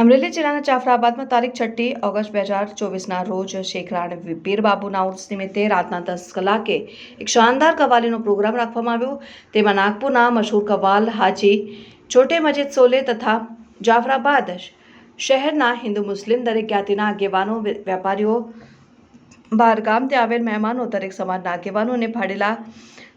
અમરેલી જિલ્લાના જાફરાબાદમાં તારીખ છઠ્ઠી ઓગસ્ટ બે હજાર ચોવીસના રોજ શેખરાણ પીરબાબુના ઉર્સ નિમિત્તે રાતના દસ કલાકે એક શાનદાર કવાલીનો પ્રોગ્રામ રાખવામાં આવ્યો. તેમાં નાગપુરના મશહૂર કવાલ હાજી, છોટે મજીદ સોલે તથા જાફરાબાદ શહેરના હિન્દુ મુસ્લિમ દરેક જ્ઞાતિના આગેવાનો વેપારીઓ બહારગામથી આવેલ મહેમાનો, દરેક સમાજના આગેવાનો અને ભાડેલા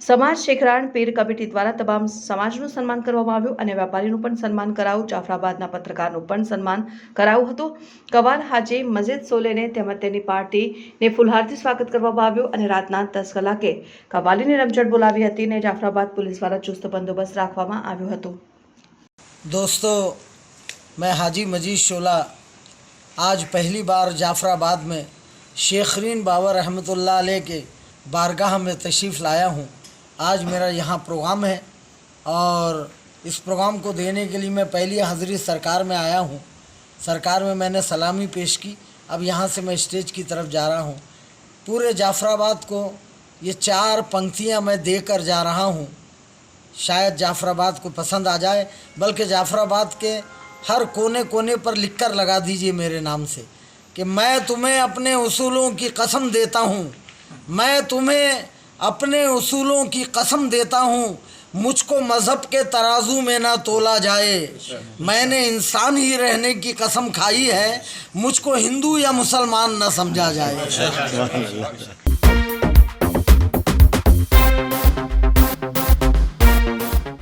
સમાજ શેખરાણ પીર કમિટી દ્વારા તમામ સમાજનું સન્માન કરવામાં આવ્યું અને વેપારીનું પણ સન્માન કરાવું જાફરાબાદના પત્રકારનું પણ સન્માન કરાયું હતું કવાલ હાજી મસ્જિદ સોલેને તેમજ તેની પાર્ટીને ફુલહારથી સ્વાગત કરવામાં આવ્યું અને રાતના દસ કલાકે કવાલીની રમઝટ બોલાવી હતી અને જાફરાબાદ પોલીસ દ્વારા ચુસ્ત બંદોબસ્ત રાખવામાં આવ્યો હતો दोस्तों मैं हाजी मजीद शोला आज पहली बार जाफराबाद में शेखरीन बाबर रहमतुल्लाह अलैह के बारगाह में तशरीफ़ लाया हूँ आज मेरा यहाँ प्रोग्राम है और इस प्रोग्राम को देने के लिए मैं पहली हाज़िरी सरकार में आया हूँ। सरकार में मैंने सलामी पेश की। अब यहाँ से मैं स्टेज की तरफ़ जा रहा हूँ। पूरे जाफराबाद को ये चार पंक्तियाँ मैं देकर जा रहा हूँ। शायद जाफराबाद को पसंद आ जाए, बल्कि जाफराबाद के हर कोने कोने पर लिखकर लगा दीजिए मेरे नाम से कि मैं तुम्हें अपने उसूलों की कसम देता हूँ। मैं तुम्हें अपने उसूलों की कसम देता हूँ, मुझको मज़हब के तराजू में ना तोला जाए। मैंने इंसान ही रहने की कसम खाई है, मुझको हिंदू या मुसलमान ना समझा जाए।